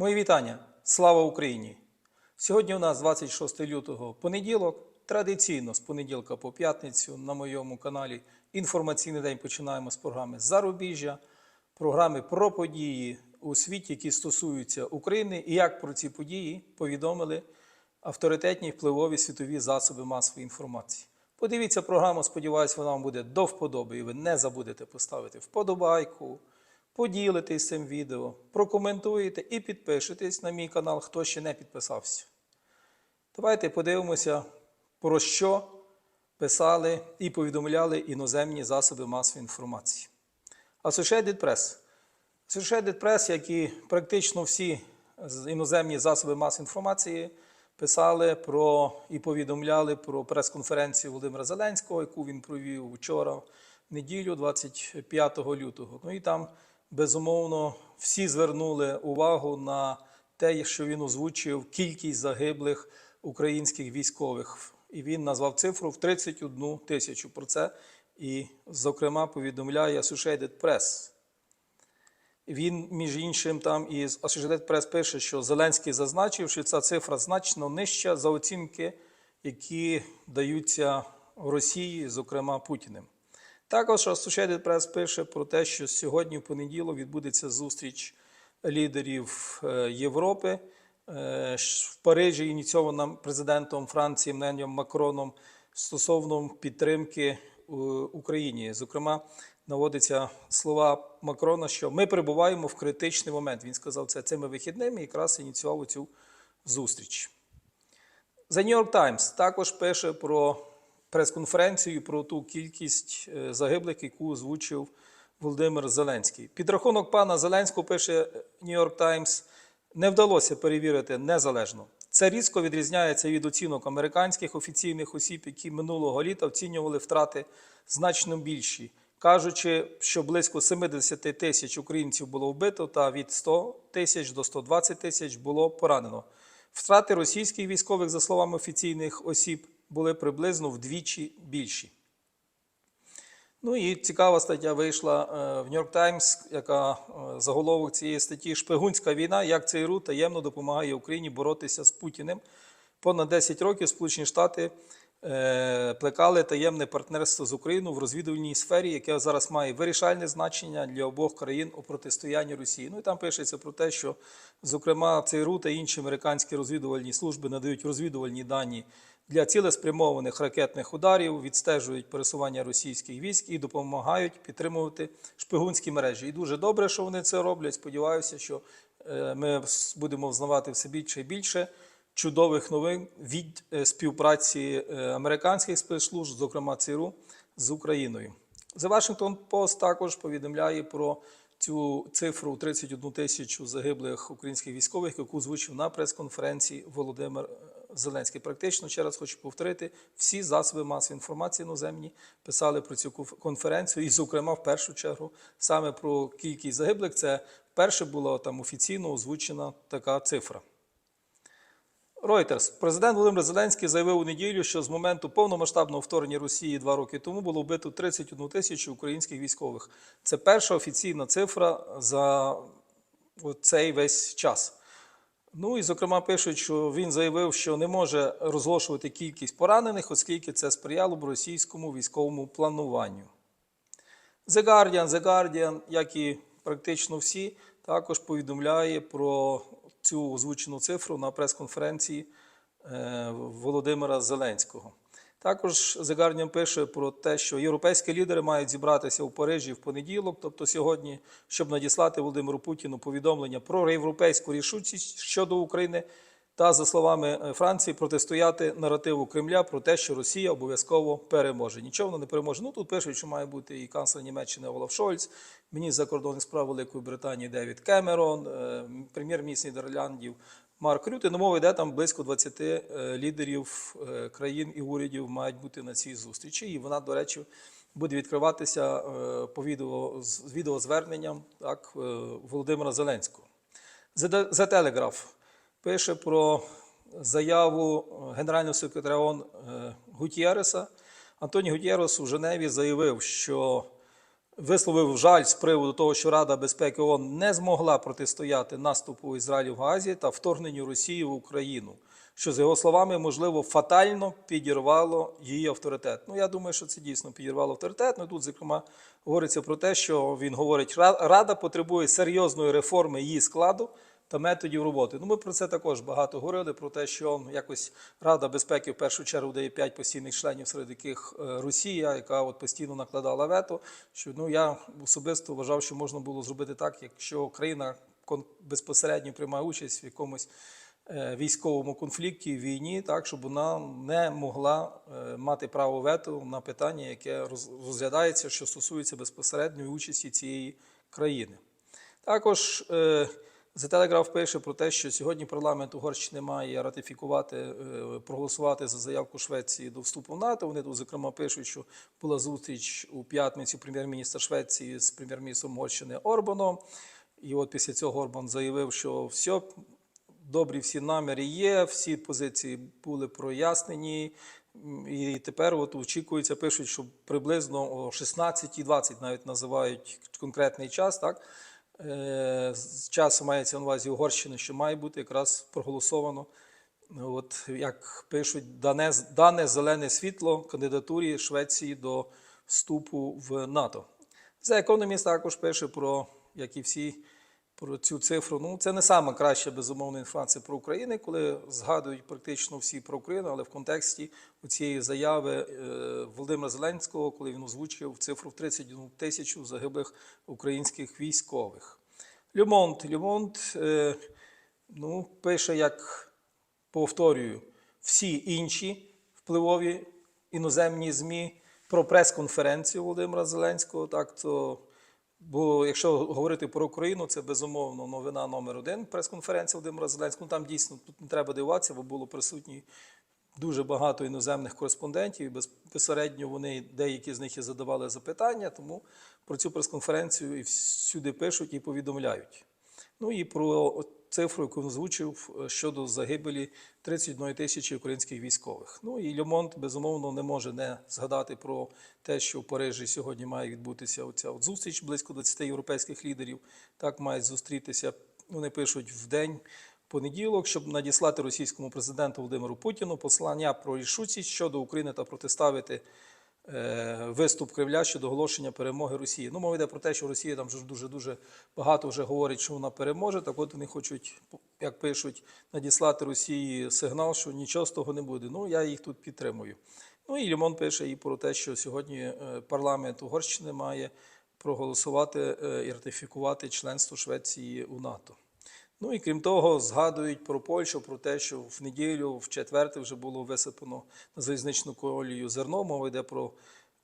Мої вітання! Слава Україні! Сьогодні у нас 26 лютого понеділок. Традиційно з понеділка по п'ятницю на моєму каналі Інформаційний день починаємо з програми Зарубіжжя, програми про події у світі, які стосуються України, і як про ці події повідомили авторитетні впливові світові засоби масової інформації. Подивіться програму, сподіваюся, вона вам буде до вподоби, і ви не забудете поставити вподобайку, поділитесь цим відео, прокоментуєте і підпишитесь на мій канал, хто ще не підписався. Давайте подивимося, про що писали і повідомляли іноземні засоби масової інформації. Associated Press. Associated Press, як і практично всі іноземні засоби масової інформації, писали про і повідомляли про прес-конференцію Володимира Зеленського, яку він провів вчора, в неділю, 25 лютого. Ну і там, безумовно, всі звернули увагу на те, що він озвучив кількість загиблих українських військових. І він назвав цифру в 31 тисячу. Про це і, зокрема, повідомляє Associated Press. Він, між іншим, там із Associated Press пише, що Зеленський зазначив, що ця цифра значно нижча за оцінки, які даються Росії, зокрема Путіним. Також Associated Press пише про те, що сьогодні, в понеділок, відбудеться зустріч лідерів е, Європи е, в Парижі, ініційована президентом Франції Еммануелем Макроном стосовно підтримки е, Україні. Зокрема, наводиться слова Макрона, що ми перебуваємо в критичний момент. Він сказав це цими вихідними і якраз ініціював цю зустріч. The New York Times також пише про прес-конференцію про ту кількість е, загиблих, яку озвучив Володимир Зеленський. Підрахунок пана Зеленського пише York Times, не вдалося перевірити незалежно. Це різко відрізняється від оцінок американських офіційних осіб, які минулого літа оцінювали втрати значно більші, кажучи, що близько 70 тисяч українців було вбито, та від 100 тисяч до 120 тисяч було поранено. Втрати російських військових, за словами офіційних осіб, були приблизно вдвічі більші. Ну і цікава стаття вийшла е, в Нью-Йорк Таймс, яка е, заголовок цієї статті Шпигунська війна, як ЦРУ таємно допомагає Україні боротися з Путіним. Понад 10 років Сполучені Штати е, плекали таємне партнерство з Україною в розвідувальній сфері, яке зараз має вирішальне значення для обох країн у протистоянні Росії. Ну і там пишеться про те, що, зокрема, ЦРУ та інші американські розвідувальні служби надають розвідувальні дані для цілеспрямованих ракетних ударів, відстежують пересування російських військ і допомагають підтримувати шпигунські мережі. І дуже добре, що вони це роблять. Сподіваюся, що е, ми будемо взнавати все більше і більше чудових новин від е, співпраці е, американських спецслужб, зокрема ЦРУ, з Україною. The Washington Post також повідомляє про цю цифру 31 тисячу загиблих українських військових, яку озвучив на прес-конференції Володимир Зеленський. Практично, ще раз хочу повторити, всі засоби масової інформації іноземні писали про цю конференцію, і, зокрема, в першу чергу, саме про кількість загиблих. Це вперше була там офіційно озвучена така цифра. Reuters. Президент Володимир Зеленський заявив у неділю, що з моменту повномасштабного вторгнення Росії два роки тому було вбито 31 тисячу українських військових. Це перша офіційна цифра за цей весь час. Ну і зокрема пишуть, що він заявив, що не може розголошувати кількість поранених, оскільки це сприяло б російському військовому плануванню. The Guardian, The Guardian, як і практично всі, також повідомляє про цю озвучену цифру на прес-конференції е, Володимира Зеленського. Також Guardian пише про те, що європейські лідери мають зібратися у Парижі в понеділок, тобто сьогодні, щоб надіслати Володимиру Путіну повідомлення про європейську рішучість щодо України та, за словами е, Франції, протистояти наративу Кремля про те, що Росія обов'язково переможе. Нічого вона не переможе. Ну тут пишуть, що має бути і канцлер Німеччини Олаф Шольц, міністр закордонних справ Великої Британії Девід Кемерон, е, прем'єр-міністр Нідерландів Марк Рюте. Ну, мова йде там близько 20 е, лідерів е, країн і урядів мають бути на цій зустрічі. І вона, до речі, буде відкриватися е, по відео з відеозверненням так, Володимира Зеленського. The Telegraph пише про заяву генерального секретаря ООН Гутєреса. Антоні Гутєрес у Женеві заявив, що висловив жаль з приводу того, що Рада безпеки ООН не змогла протистояти наступу Ізраїлю в Газі та вторгненню Росії в Україну, що, за його словами, можливо, фатально підірвало її авторитет. Ну, я думаю, що це дійсно підірвало авторитет. Ну, тут, зокрема, говориться про те, що він говорить, «Ра- Рада потребує серйозної реформи її складу та методів роботи. Ну, ми про це також багато говорили, про те, що якось Рада безпеки в першу чергу дає п'ять постійних членів, серед яких е, Росія, яка от постійно накладала вето. Що ну я особисто вважав, що можна було зробити так, якщо країна безпосередньо приймає участь в якомусь е, військовому конфлікті, війні, так щоб вона не могла е, мати право вето на питання, яке розглядається, що стосується безпосередньої участі цієї країни. Також The Telegraph пише про те, що сьогодні парламент Угорщини має ратифікувати, е, проголосувати за заявку Швеції до вступу в НАТО. Вони тут, зокрема, пишуть, що була зустріч у п'ятницю прем'єр-міністра Швеції з прем'єр-міністром Угорщини Орбаном. І от після цього Орбан заявив, що все, добрі всі наміри є, всі позиції були прояснені. І тепер от очікується, пишуть, що приблизно о 16.20 навіть називають конкретний час, так? Е, З часу мається на увазі Угорщини, що має бути якраз проголосовано. От як пишуть, дане, дане зелене світло кандидатурі Швеції до вступу в НАТО. The Economist також пише про, як і всі, про цю цифру. Ну, це не сама краща безумовна інформація про Україну, коли згадують практично всі про Україну, але в контексті цієї заяви е, Володимира Зеленського, коли він озвучив цифру в 31 тисячу загиблих українських військових. Люмонт. Люмонт е, ну, пише, як повторюю, всі інші впливові іноземні ЗМІ про прес-конференцію Володимира Зеленського. Так, то, бо якщо говорити про Україну, це безумовно новина номер один прес-конференція Володимира Зеленського. Там дійсно тут не треба дивуватися, бо було присутні дуже багато іноземних кореспондентів, і безпосередньо вони деякі з них і задавали запитання, тому про цю прес-конференцію і всюди пишуть і повідомляють. Ну і про цифру, яку він озвучив е, щодо загибелі 31 тисячі українських військових. Ну і Льомонт, безумовно, не може не згадати про те, що в Парижі сьогодні має відбутися оця от зустріч близько 20 європейських лідерів. Так мають зустрітися. Вони пишуть в день. Понеділок, щоб надіслати російському президенту Володимиру Путіну послання про рішучість щодо України та протиставити виступ Кремля щодо оголошення перемоги Росії. Ну, мова йде про те, що Росія там вже дуже дуже багато вже говорить, що вона переможе. Так от вони хочуть, як пишуть, надіслати Росії сигнал, що нічого з того не буде. Ну я їх тут підтримую. Ну і Лімон пише і про те, що сьогодні е, парламент Угорщини має проголосувати е, і ратифікувати членство Швеції у НАТО. Ну і крім того, згадують про Польщу, про те, що в неділю, в четверте, вже було висипано на залізничну колію зерно. Мова йде про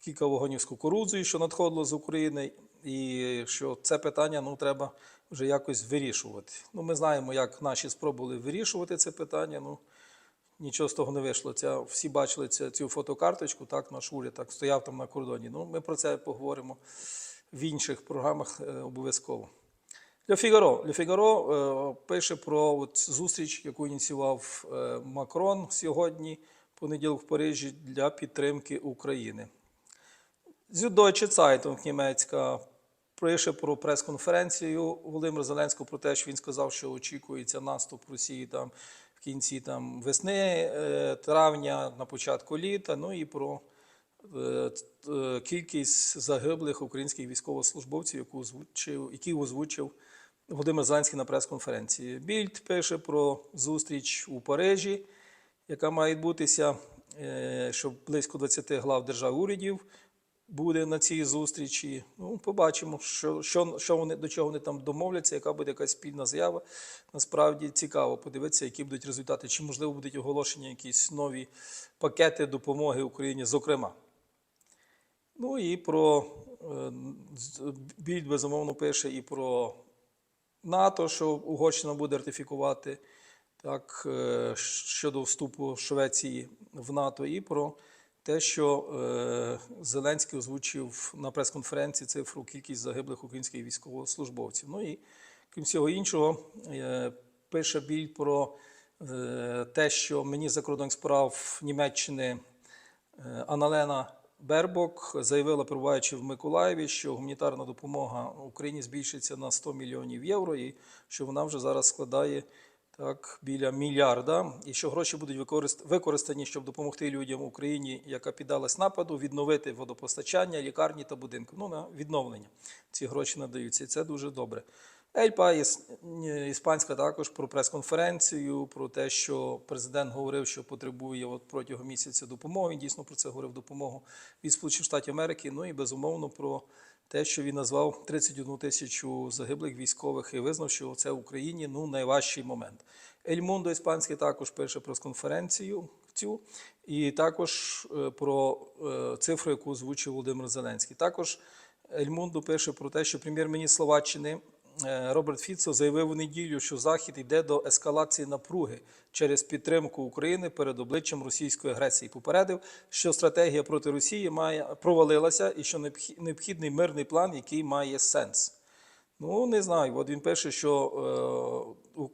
кілька вагонів з що надходило з України, і що це питання ну, треба вже якось вирішувати. Ну, ми знаємо, як наші спробували вирішувати це питання. Ну, нічого з того не вийшло. Ця, всі бачили ця, цю фотокарточку, так, наш уряд так, стояв там на кордоні. Ну, ми про це поговоримо в інших програмах е, обов'язково. Ле Фігаро. Ле Фігаро е, пише про от зустріч, яку ініціював е, Макрон сьогодні, понеділок в Парижі, для підтримки України. Süddeutsche Zeitung німецька пише про прес-конференцію Володимира Зеленського про те, що він сказав, що очікується наступ Росії там в кінці там, весни, е, травня, на початку літа. Ну і про кількість загиблих українських військовослужбовців, яку озвучив, які озвучив Володимир Зеленський на прес-конференції. Більд пише про зустріч у Парижі, яка має відбутися, е, що близько 20 глав держав урядів буде на цій зустрічі. Ну, побачимо, що, що, що вони, до чого вони там домовляться, яка буде якась спільна заява. Насправді цікаво подивитися, які будуть результати, чи можливо будуть оголошені якісь нові пакети допомоги Україні, зокрема. Ну і про е, Більд, безумовно, пише і про НАТО, що Угорщина буде ратифікувати так, е, щодо вступу Швеції в НАТО, і про те, що е, Зеленський озвучив на прес-конференції цифру кількість загиблих українських військовослужбовців. Ну і крім всього іншого, пише біль про те, що мені закордонних справ Німеччини Аналена Бербок заявила, перебуваючи в Миколаєві, що гуманітарна допомога Україні збільшиться на 100 мільйонів євро, і що вона вже зараз складає так біля мільярда, і що гроші будуть використ- використані, щоб допомогти людям Україні, яка піддалась нападу, відновити водопостачання, лікарні та будинки. Ну на відновлення ці гроші надаються, і це дуже добре. Ельпа іспанська також про прес-конференцію, про те, що президент говорив, що потребує от протягом місяця допомоги. Дійсно про це говорив допомогу від Сполучених Штатів Америки. Ну і безумовно про те, що він назвав 31 тисячу загиблих військових і визнав, що це в Україні ну найважчий момент. Ель Мундо іспанський також пише прес-конференцію цю, і також е, про е, цифру, яку озвучив Володимир Зеленський. Також Ель Мундо пише про те, що прем'єр-міністр Словаччини Роберт Фіцо заявив у неділю, що Захід йде до ескалації напруги через підтримку України перед обличчям російської агресії. Попередив, що стратегія проти Росії має провалилася і що необхідний мирний план, який має сенс. Ну, не знаю. От він пише, що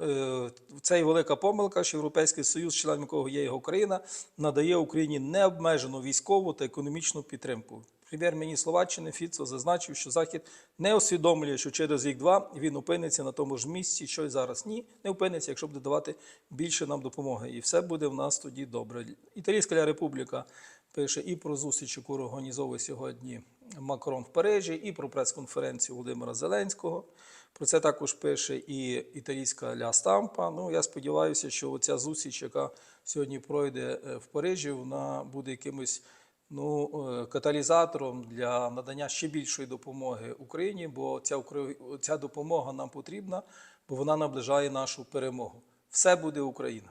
е, е, це є велика помилка, що Європейський Союз, членом якого є його країна, надає Україні необмежену військову та економічну підтримку. Прем'єр-міністр Словаччини Фіцо зазначив, що Захід не усвідомлює, що через рік-два він опиниться на тому ж місці, що й зараз. Ні, не опиниться, якщо буде давати більше нам допомоги. І все буде в нас тоді добре. Італійська Республіка пише і про зустріч, яку організовує сьогодні Макрон в Парижі, і про прес-конференцію Володимира Зеленського. Про це також пише і італійська Ля Стампа. Ну, я сподіваюся, що ця зустріч, яка сьогодні пройде е, в Парижі, вона буде якимось ну, е, каталізатором для надання ще більшої допомоги Україні, бо ця, ця допомога нам потрібна, бо вона наближає нашу перемогу. Все буде Україна.